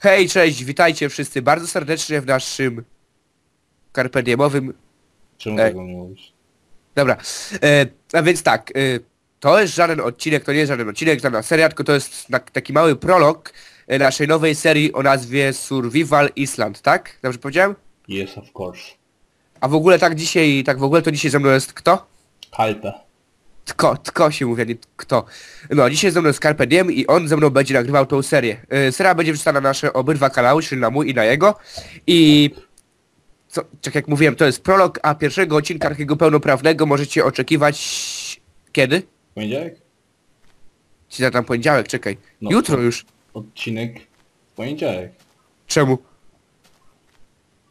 Hej, cześć, witajcie wszyscy bardzo serdecznie w naszym Carpe Diemowym... Czemu Ej. tego nie mówisz? Dobra, e, a więc tak, e, to jest żaden odcinek, to nie jest żaden odcinek, żadna seria, tylko to jest na, taki mały prolog e, naszej nowej serii o nazwie Survival Island, tak? Dobrze powiedziałem? Yes, of course. A w ogóle tak dzisiaj, tak w ogóle to dzisiaj ze mną jest kto? Halpe. Tko, tko się mówi, a nie kto. No, dzisiaj ze mną jest Carpe Diem i on ze mną będzie nagrywał tą serię. E, seria będzie wrzucana na nasze obydwa kanały, czyli na mój i na jego. I... Co, tak jak mówiłem, to jest prolog, a pierwszego odcinka takiego pełnoprawnego możecie oczekiwać... Kiedy? Poniedziałek? Ci tam poniedziałek, czekaj. No. Jutro już. Odcinek w poniedziałek. Czemu?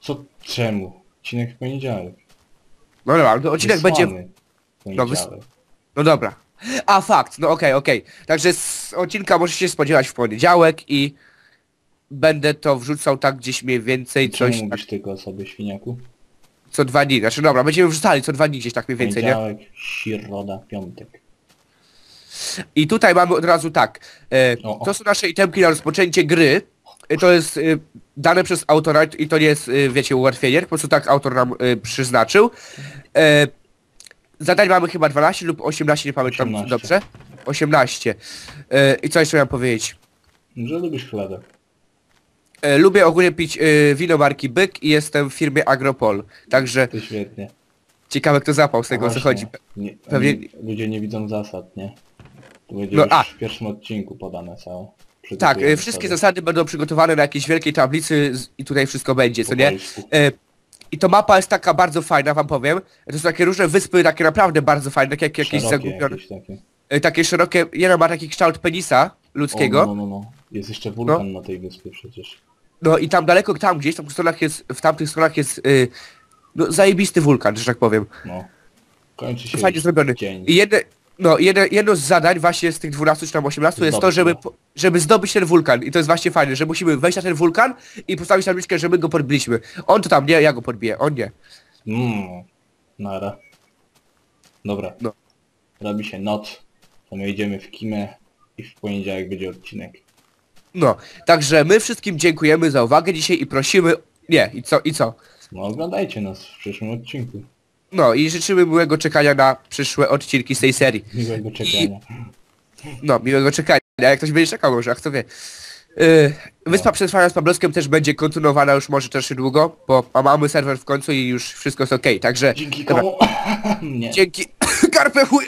Co czemu? Odcinek w poniedziałek. No dobra, to odcinek będzie... Wysłany w Poniedziałek. No dobra. A, fakt, no okej, okej. Także z odcinka możecie się spodziewać w poniedziałek i... Będę to wrzucał tak gdzieś mniej więcej Czemu coś tak, mówisz tylko o sobie świniaku? co dwa dni. Znaczy dobra, będziemy wrzucali co dwa dni gdzieś tak mniej więcej, nie? Poniedziałek, środa, piątek. I tutaj mamy od razu tak. E, O, o. to są nasze itemki na rozpoczęcie gry. E, to jest e, dane przez autora i to nie jest, e, wiecie, ułatwienie. Po prostu tak autor nam e, przyznaczył. E, zadań mamy chyba 12 lub 18, nie pamiętam 18. dobrze. 18. E, I co jeszcze miałem powiedzieć? Że lubisz chlebek. E, lubię ogólnie pić e, wino marki Byk i jestem w firmie Agropol. Także To świetnie. ciekawe kto zapał z tego o co Właśnie. chodzi. Nie, Pewnie- oni- Ludzie nie widzą zasad, nie? To będzie No, już a. w pierwszym odcinku podane całe. Tak, e, wszystkie sobie zasady będą przygotowane na jakiejś wielkiej tablicy z, i tutaj wszystko będzie, co po nie? polsku. E, I to mapa jest taka bardzo fajna, wam powiem. To są takie różne wyspy, takie naprawdę bardzo fajne, takie jak jakieś Szerokie zagubione. jakieś takie. E, Takie szerokie, jedna ma taki kształt penisa ludzkiego. O, no, no, no. Jest jeszcze wulkan na tej wyspie przecież. No i tam daleko, tam gdzieś, tam w stronach jest, w tamtych stronach jest y, no, zajebisty wulkan, że tak powiem. No. Kończy się Fajnie już zrobiony. dzień. I jedne, no, jedno, jedno z zadań właśnie z tych 12 czy tam 18 jest to, żeby, po- żeby zdobyć ten wulkan. I to jest właśnie fajne, że musimy wejść na ten wulkan i postawić tabliczkę, że my go podbiliśmy. On to tam nie, ja go podbiję, on nie. Mmm. Nara. Dobra. No. Robi się noc. To my idziemy w kimę i w poniedziałek będzie odcinek. No, także my wszystkim dziękujemy za uwagę dzisiaj i prosimy... Nie, i co, i co? No oglądajcie nas w przyszłym odcinku. No i życzymy miłego czekania na przyszłe odcinki z tej serii. Miłego czekania. No, miłego czekania. Jak ktoś będzie czekał może, a kto wie. Yy, Wyspa Przetrwania z Pabloskiem też będzie kontynuowana już może też długo, bo a mamy serwer w końcu i już wszystko jest okej, także Dzięki Dobra. komu? Nie. dzięki Carpe chuj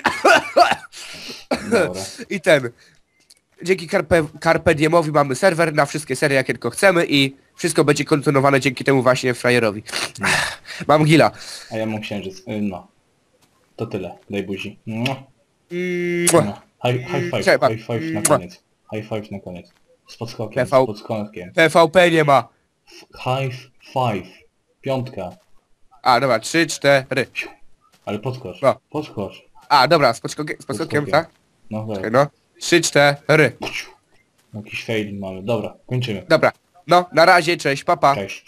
Dobra. i ten. Dzięki Carpe Diemowi mamy serwer na wszystkie serie jakie tylko chcemy i wszystko będzie kontynuowane dzięki temu właśnie frajerowi. Mam gila. A ja mam księżyc. Y, No. To tyle. Daj buzi. Mua. No. High, high five. Trzeba. High five na koniec. High five na koniec. Z podskokiem. PV. Z podskokiem. PvP nie ma. High five. Piątka. A, dobra, trzy, cztery. Ale podskocz. No. Podskocz. A, dobra, z podskokiem, z podskokiem tak? No Czekaj, tak. No. Trzy, cztery. Jakiś failing mamy. Dobra, kończymy. Dobra. No, na razie, cześć, papa. Cześć.